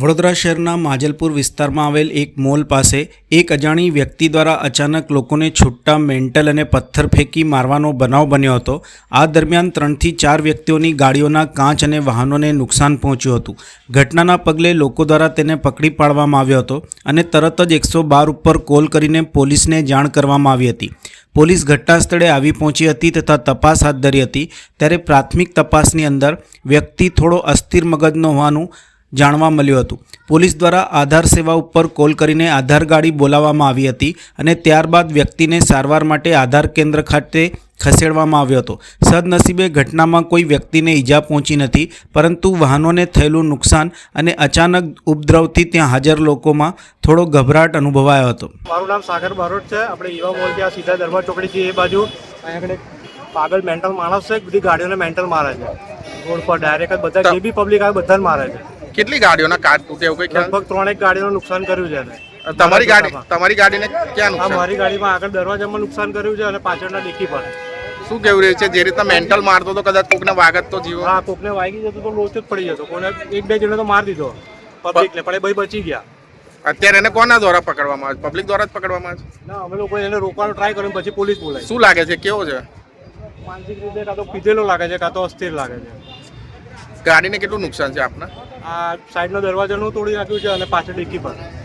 વડોદરા શહેરના માજલપુર વિસ્તારમાં આવેલ એક મોલ પાસે એક અજાણી વ્યક્તિ દ્વારા અચાનક લોકોને છૂટા મેન્ટલ અને પથ્થર ફેંકી મારવાનો બનાવ બન્યો હતો. આ દરમિયાન ત્રણથી ચાર વ્યક્તિઓની ગાડીઓના કાચ અને વાહનોને નુકસાન પહોંચ્યું હતું. ઘટનાના પગલે લોકો દ્વારા તેને પકડી પાડવામાં આવ્યો હતો અને તરત જ એકસો બાર ઉપર કોલ કરીને પોલીસને જાણ કરવામાં આવી હતી. પોલીસ ઘટના સ્થળે આવી પહોંચી હતી તથા તપાસ હાથ ધરી હતી. ત્યારે પ્રાથમિક તપાસની અંદર વ્યક્તિ થોડો અસ્થિર મગજનો હોવાનું જાણવા મળ્યું હતું. પોલીસ દ્વારા આધાર સેવા ઉપર કોલ કરીને આધાર ગાડી બોલાવવામાં આવી હતી અને ત્યારબાદ વ્યક્તિને સારવાર માટે આધાર કેન્દ્ર ખાતે ખસેડવામાં આવ્યો હતો. સદનસીબે ઘટનામાં કોઈ વ્યક્તિને ઈજા પહોંચી નથી પરંતુ વાહનોને થયેલું નુકસાન અને અચાનક ઉપદ્રવથી ત્યાં હાજર લોકોમાં થોડો ગભરાટ અનુભવાયો હતો. મારું નામ સાગર બારોટ છે. આપણે યુવા મોલ ત્યાં સીધા દરબાર ચોકડી છે. એ બાજુ અહીંયા આગળ પાગલ મેન્ટલ માણસ છે. બધી ગાડીઓને મેન્ટલ મારે છે. રોડ પર ડાયરેક્ટ બધા જે બી પબ્લિક આવે બધાને મારે છે. કેટલી ગાડીઓના કાચ તૂટે એવું કઈ લગભગ ત્રણેક ગાડીઓનું નુકસાન કર્યું છે. તમારી ગાડી તમારી ગાડીને ક્યાં નુકસાન? મારી ગાડીમાં આગળ દરવાજામાં નુકસાન કર્યું છે અને પાછળના ડિક્કી પર શું કેવું રહ્યું છે? જે રીતના મેન્ટલ મારતો તો કદાચ કોકને વાગત તો જીવો. હા કોકને વાગી જતો તો લોચો જ પડી જતો. કોને એક બે જણે તો માર દીધો. પબ્લિકને પણ એ ભાઈ બચી ગયા. અત્યારે એને કોના દ્વારા પકડવામાં આવે? પબ્લિક દ્વારા જ પકડવામાં આવે? ના અમે લોકો એને રોકવાનો ટ્રાય કર્યો પછી પોલીસ બોલાય શું લાગે છે? કેવો છે? માનસિક રીતે કાં તો પીધેલો લાગે છે કાં તો અસ્થિર લાગે છે. ગાડીને કેટલું નુકસાન છે આપના? આ સાઈડનો દરવાજાનું તોડી નાખ્યું છે અને પાછળ ડિક્કી પર.